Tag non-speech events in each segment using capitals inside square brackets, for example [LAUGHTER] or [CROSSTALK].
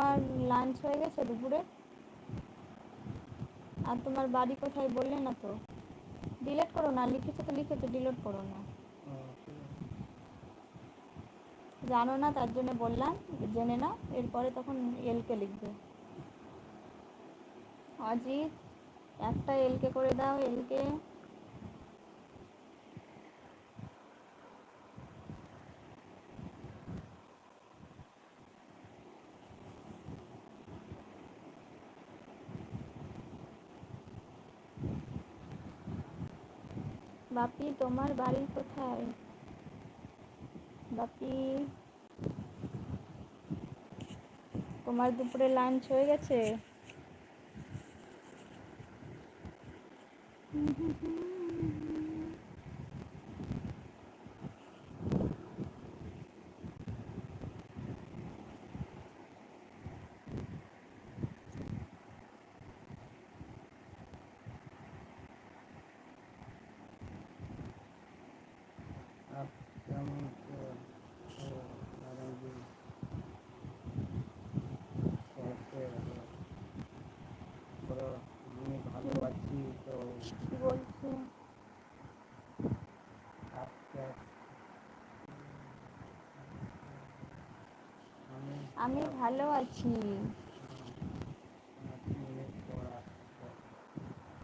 তোমার লাঞ্চ হয়ে গেছে দুপুরে। আর তোমার বাড়ি কোথায় বললে না তো? ডিলেট করো না, লিখেছো তো লিখেছো ডিলিট করো না। জানো না, তার জন্য বললাম, জেনে নাও, এরপরে তখন এলকে লিখবে। অজিত, একটা এলকে করে দাও এলকে বাপি তোমার বাড়ি কোথায়? বাপি তোমার দুপুরে লাঞ্চ হয়ে গেছে? আমি ভালো আছি।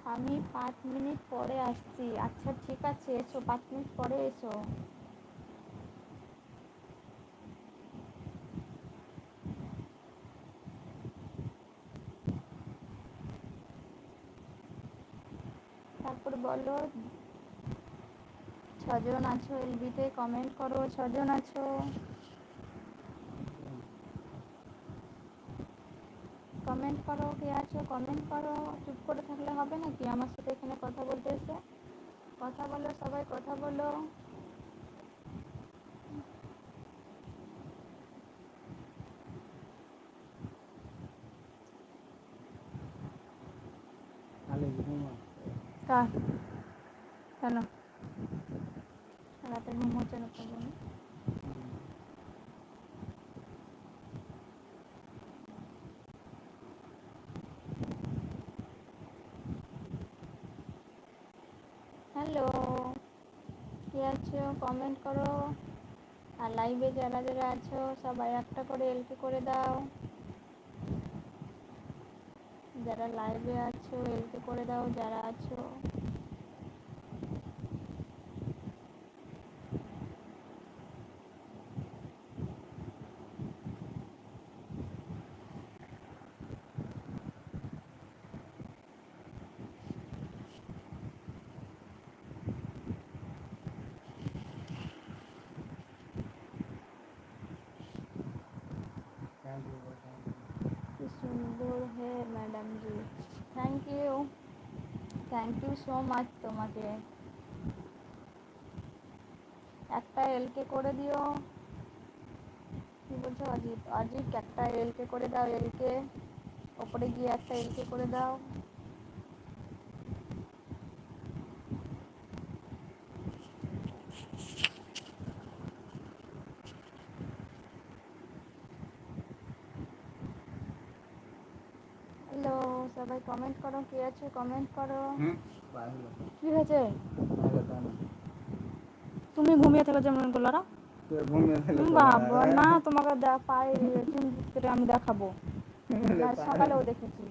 আমি পাঁচ মিনিট পরে আসছি আচ্ছা ঠিক আছে, এসো, পাঁচ মিনিট পরে এসো তারপর বলো। ছজন আছো এলবিতে কমেন্ট করো, ছজন আছো। কমেন্ট করো, কে আছো কমেন্ট করো। চুপ করে থাকলে হবে নাকি? আমার সাথে এখানে কথা বলতে এসে। কথা বলো, সবাই কথা বলো। আসছে। হ্যালো, কে আছো? কমেন্ট করো। আর লাইভে যারা যারা আছো, সবাই একটা করে এলকে করে দাও। যারা লাইভে আছো হেল্প করে দাও যারা আছো। সুন্দর madam ji thank you thank you so much তোমাকে। একটা এলকে করে দিও। কি বলছো, অজিত? অজিত, একটা এলকে করে দাও এলকে ওপরে গিয়ে একটা এলকে করে দাও হ্যালো সবাই কমেন্ট করো কে আছে? কমেন্ট করো। কি হয়েছে। তুমি ঘুমিয়ে থেকো যেমন তো বাবা না। না তোমাকে পায়ে আমি দেখাবো। [LAUGHS] সকালেও দেখেছি।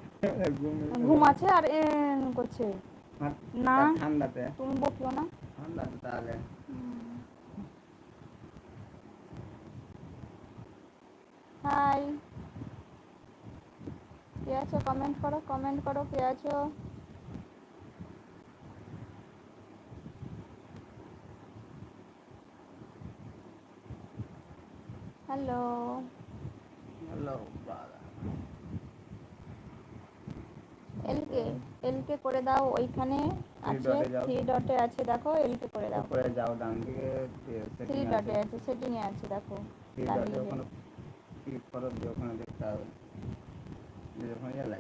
ঘুম আছে আর করছে। না ঠান্ডাতে? তুমি বকিও না। ঠান্ডাতে তাহলে। হাই। আছো কমেন্ট করো কমেন্ট করো কে আছো? হ্যালো হ্যালো এলকে এলকে করে দাও ওইখানে আছে। থ্রি ডটে আছে দেখো এলকে করে দাও। উপরে যাও ডান দিকে থ্রি ডটে আছে। সেটিং এ আছে দেখো থ্রি ডটে। ওখানে ক্লিক করো ওখানে দেখতে হবে। Di 方面来